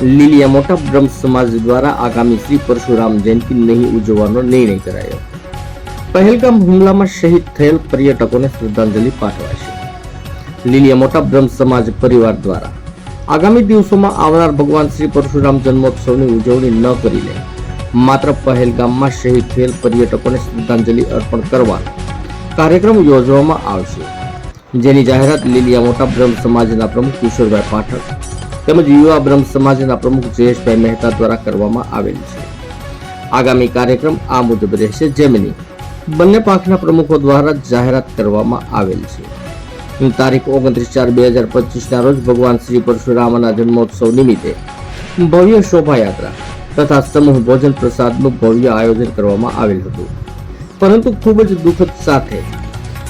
લીલિયા મોટા બ્રહ્મ સમાજ દ્વારા આગામી શ્રી પરશુરામ જયંતિ નહીં ઉજવવાનો નિર્ણય કરાયો. પહેલગામ હુમલામાં શહીદ થયેલ પર્યટકોને શ્રદ્ધાંજલિ પાઠવાશે લીલિયા મોટા બ્રહ્મ સમાજ પરિવાર દ્વારા આગામી દિવસોમાં આવનાર ભગવાન શ્રી પરશુરામ જન્મોત્સવની ઉજવણી ન કરીને માત્ર પહેલગામમાં શહીદ થયેલ પર્યટકોને શ્રદ્ધાંજલિ અર્પણ કરવાનો કાર્યક્રમ યોજવામાં આવશે. જેની જાહેરાત લીલિયા મોટા બ્રહ્મ સમાજના પ્રમુખ કિશોરભાઈ પાઠક તેમજ યુવા બ્રહ્મ સમાજના પ્રમુખ જયેશભાઈ મહેતા દ્વારા કરવામાં આવેલ છે. આગામી કાર્યક્રમ આ મુજબ રહેશે જેમની બંને પાંખના પ્રમુખો દ્વારા જાહેરાત કરવામાં આવેલ છે. તારીખ ઓગણત્રીસ ચાર બે હજાર પચીસના રોજ ભગવાન શ્રી પરશુરામના જન્મોત્સવ નિમિત્તે ભવ્ય શોભાયાત્રા તથા સમૂહ ભોજન પ્રસાદનું ભવ્ય આયોજન કરવામાં આવેલ હતું. પરંતુ ખૂબ જ દુઃખદ સાથે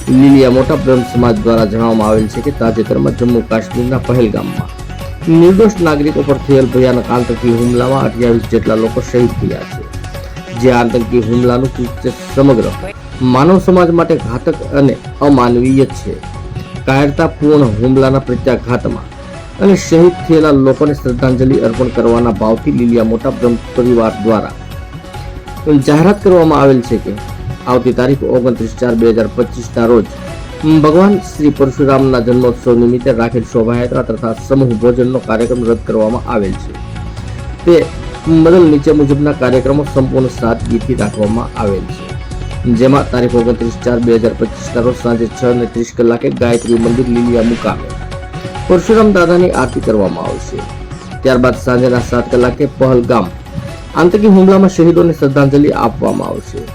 લીલિયા મોટા બ્રહ્મ સમાજ દ્વારા જણાવવામાં આવેલ છે કે તાજેતરમાં જમ્મુ કાશ્મીરના પહેલગામમાં નિર્દોષ નાગરિકો પર થયેલ ભયાનક આતંકી હુમલામાં અઠ્યાવીસ જેટલા લોકો શહીદ થયા છે. જે આતંકી હુમલાનું કૃત્ય સમગ્ર માનવ સમાજ માટે ઘાતક અને અમાનવીય છે. કાયરતાપૂર્ણ હુમલાના પ્રત્યાઘાતમાં અને શહીદ થયેલા લોકોને શ્રદ્ધાંજલિ અર્પણ કરવાના ભાવથી લીલિયા મોટા બ્રહ્મ પરિવાર દ્વારા જાહેરાત કરવામાં આવેલ છે કે આવતી તારીખ ઓગણત્રીસ ચાર બે હજાર પચીસના રોજ ભગવાન શ્રી પરશુરામના જન્મોત્સવ નિમિત્તે રાખેલ શોભાયાત્રા તથા સમૂહ ભોજનનો કાર્યક્રમ રદ કરવામાં આવેલ છે. તે બદલ નીચે મુજબના કાર્યક્રમો સંપૂર્ણ સાદગીથી રાખવામાં આવેલ છે. જેમાં તારીખ ઓગણત્રીસ ચાર બે હજાર પચીસના રોજ સાંજે છ ને ત્રીસ કલાકે ગાયત્રી મંદિર લીલિયા મુકામે પરશુરામ દાદાની આરતી કરવામાં આવશે. ત્યારબાદ સાંજેના સાત કલાકે પહલગામ આતંકી હુમલામાં શહીદોને શ્રદ્ધાંજલિ આપવામાં આવશે.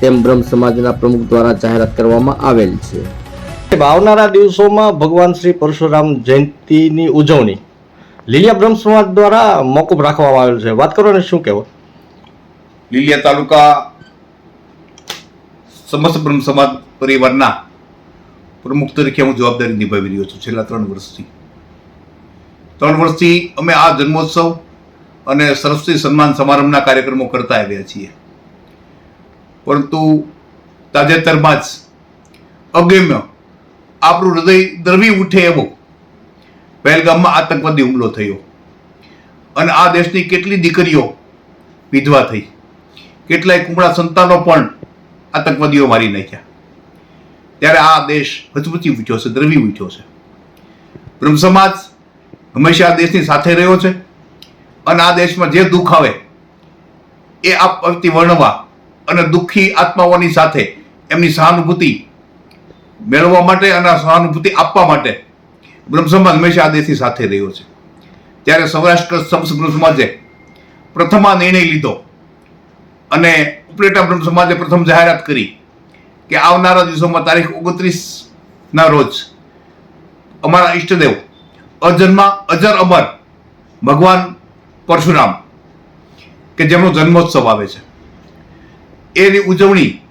તેમ બ્રહ્મ સમાજના પ્રમુખ દ્વારા જાહેરાત કરવામાં આવેલ છે. આવનારા દિવસોમાં ભગવાન શ્રી પરશુરામ જયંતિની ઉજવણી લીલિયા બ્રહ્મ સમાજ દ્વારા મોકૂફ રાખવામાં આવેલ છે. વાત કરો ને, શું કહેવું? લીલિયા તાલુકા સમસ્ત બ્રહ્મ સમાજ પરિવારના પ્રમુખ તરીકે હું જવાબદારી નિભાવી રહ્યો છું છેલ્લા ત્રણ વર્ષથી. ત્રણ વર્ષથી અમે આ જન્મોત્સવ અને સરસ્વતી સન્માન સમારંભના કાર્યક્રમો કરતા આવ્યા છીએ. પરંતુ તાજેતરમાં જ અગમ્ય આપણું હૃદય દ્રવી ઉઠે એવો. પહેલગામમાં આતંકવાદી હુમલો થયો. અને આ દેશની કેટલી દીકરીઓ વિધવા થઈ. કેટલાય કુમળા સંતાનો પણ આતંકવાદીઓ મારી નાખ્યા. ત્યારે આ દેશ હચમચી ઉઠ્યો છે, દ્રવી ઉઠ્યો છે. બ્રહ્મ સમાજ હંમેશા આ દેશની સાથે રહ્યો છે. અને આ દેશમાં જે દુઃખ આવે, એ આપતી વર્ણવા અને દુઃખી આત્માઓની સાથે એમની સહાનુભૂતિ મેળવવા માટે અને સહાનુભૂતિ આપવા માટે બ્રહ્મસમાજ હંમેશા આ દેશની સાથે રહ્યો છે. ત્યારે સૌરાષ્ટ્ર બ્રહ્મ સમાજે પ્રથમ આ નિર્ણય લીધો અને ઉપલેટા બ્રહ્મ સમાજે પ્રથમ જાહેરાત કરી કે આવનારા દિવસોમાં તારીખ ઓગણત્રીસના રોજ અમારા ઈષ્ટદેવ અજન્મા અજર અમર ભગવાન પરશુરામ કે જેમનો જન્મોત્સવ આવે છે. એની ઉજવણી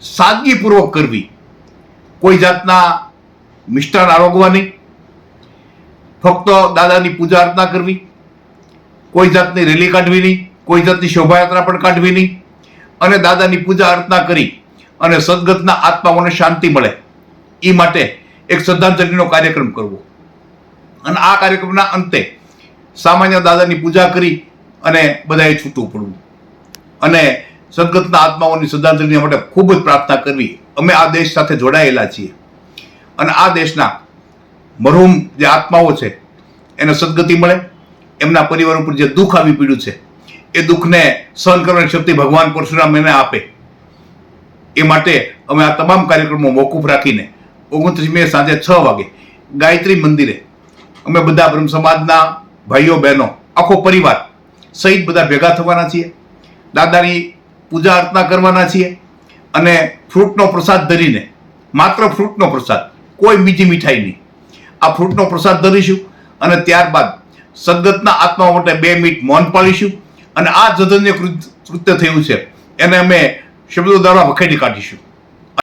સાદગીપૂર્વક કરવી કોઈ જાતના મિષ્ટાન આરોગવા નહીં. ફક્ત દાદાની પૂજા અર્ચના કરવી. કોઈ જાતની રેલી કાઢવી નહીં. કોઈ જાતની શોભાયાત્રા પણ કાઢવી નહીં. અને દાદાની પૂજા અર્ચના કરી અને સદગતના આત્માઓને શાંતિ મળે. એ માટે એક શ્રદ્ધાંજલિનો કાર્યક્રમ કરવો. અને આ કાર્યક્રમના અંતે સામાન્ય દાદાની પૂજા કરી અને બધાએ છૂટું પડવું. અને સદગતના આત્માઓની શ્રદ્ધાંજલિ માટે ખૂબ જ પ્રાર્થના કરવી. અમે આ દેશ સાથે જોડાયેલા છીએ. અને આ દેશના મરહુમ જે આત્માઓ છે, એને સદગતિ મળે, એમના પરિવાર ઉપર જે દુઃખ આવી પડ્યું છે, એ દુઃખને સહન કરવાની શક્તિ ભગવાન પરશુરામ એને આપે. એ માટે અમે આ તમામ કાર્યક્રમો મોકૂફ રાખીને ઓગણત્રીસ મે સાંજે છ વાગે ગાયત્રી મંદિરે અમે બધા બ્રહ્મ સમાજના ભાઈઓ, બહેનો, આખો પરિવાર સહિત બધા ભેગા થવાના છીએ. દાદાની પૂજા અર્ચના કરવાના છીએ અને ફ્રૂટનો પ્રસાદ ધરીને, માત્ર ફ્રૂટનો પ્રસાદ, કોઈ બીજી મીઠાઈ નહીં. આ ફ્રૂટનો પ્રસાદ ધરીશું અને ત્યારબાદ સદગતના આત્મા માટે બે મિનિટ મૌન પાડીશું અને આ જધન્ય કૃત્ય થયું છે. એને અમે શબ્દો દ્વારા વખેડી કાઢીશું.